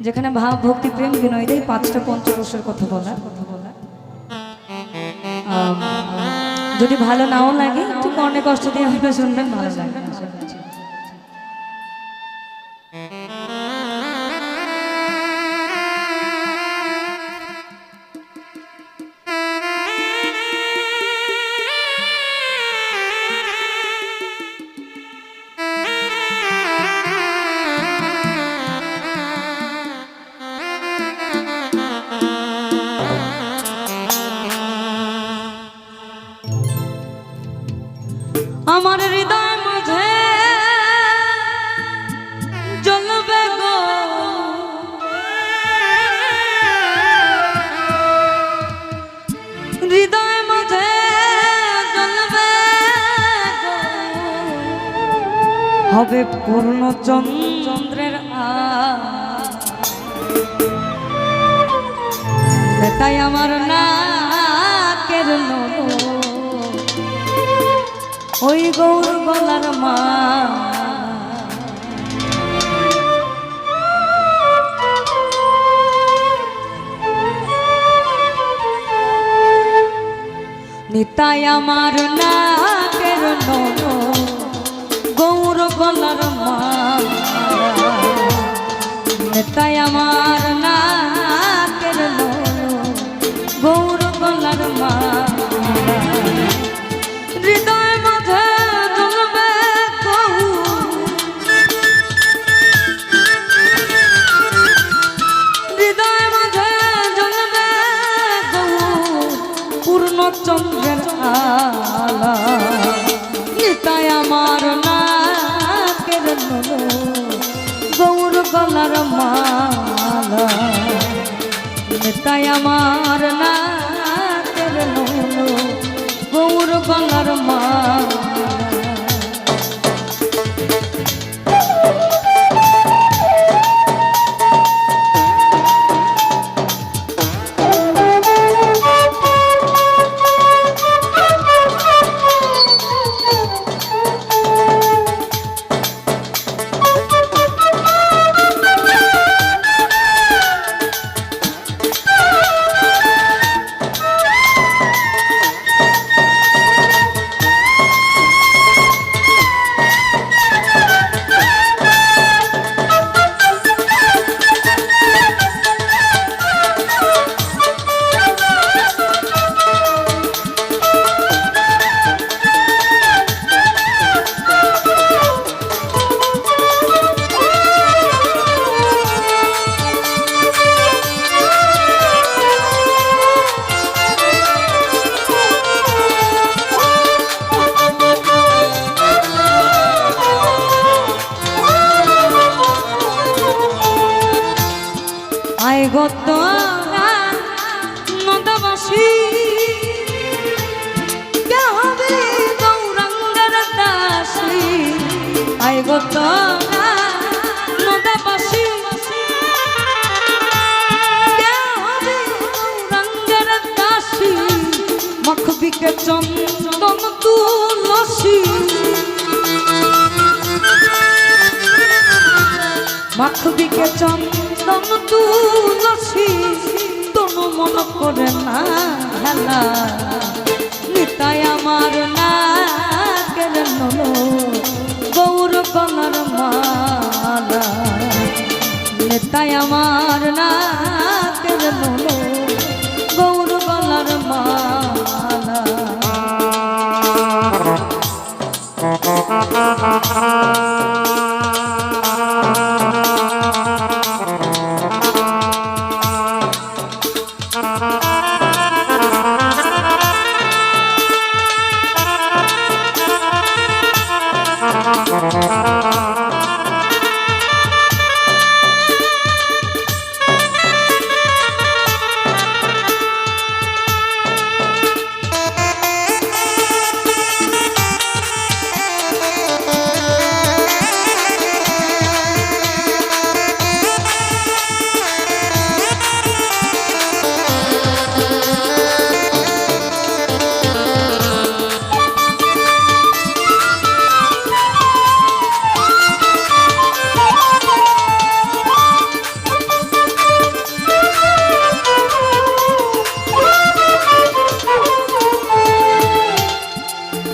যেখানে ভাব, ভক্তি, প্রেম, বিনয় দেয় পাঁচটা পঞ্চরসের কথা বলা। কথা বলা যদি ভালো নাও লাগে একটু মনে কষ্ট দিয়ে আপনি শুনবেন ভালো লাগবে আমার হৃদয় মাঝে জ্বলবে গো। হৃদয় মাঝে জ্বলবে হবে পূর্ণ চন্দ্রের তাই আমার নাকের নলো ওই গৌর গলার মা। নিতাই আমার নাকের নন গৌর গলার মা। আমার নাকের গৌর গলার মালা। নিতায় আমার নাকের গৌর গলার মালা। আয় নদবাসী হবে গৌরাঙ্গের দাসী? আয় গত নদবাসী হবে গৌরাঙ্গের দাসী? মখবিকে চন্দন তুলসী। মাখবিকে চন্দন তুলসী তনু মন করে না হেলা। নিতাই আমার নাকের নলো, গৌর কলার মালা। নিতাই আমার নাকের নলো, গৌর কলার মালা।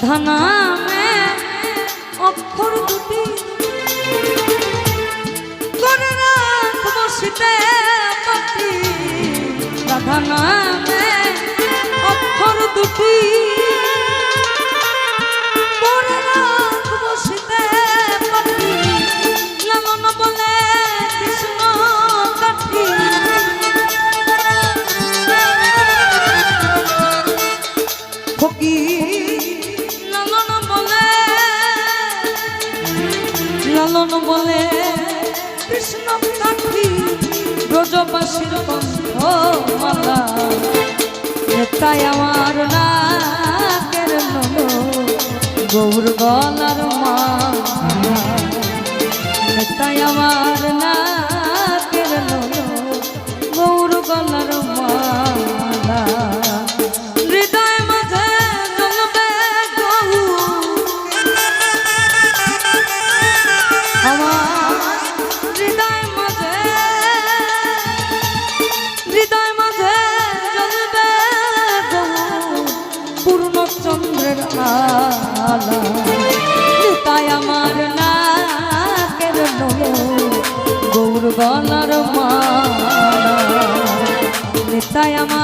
রাধা নামে অক্ষর দুটি। করে রাখব শীতে রাধা নামে অক্ষর দুটি। বাসির বন্ধ মালা। তাই আমার না তাই আমার না কেন গৌর গলার মা তাই আমার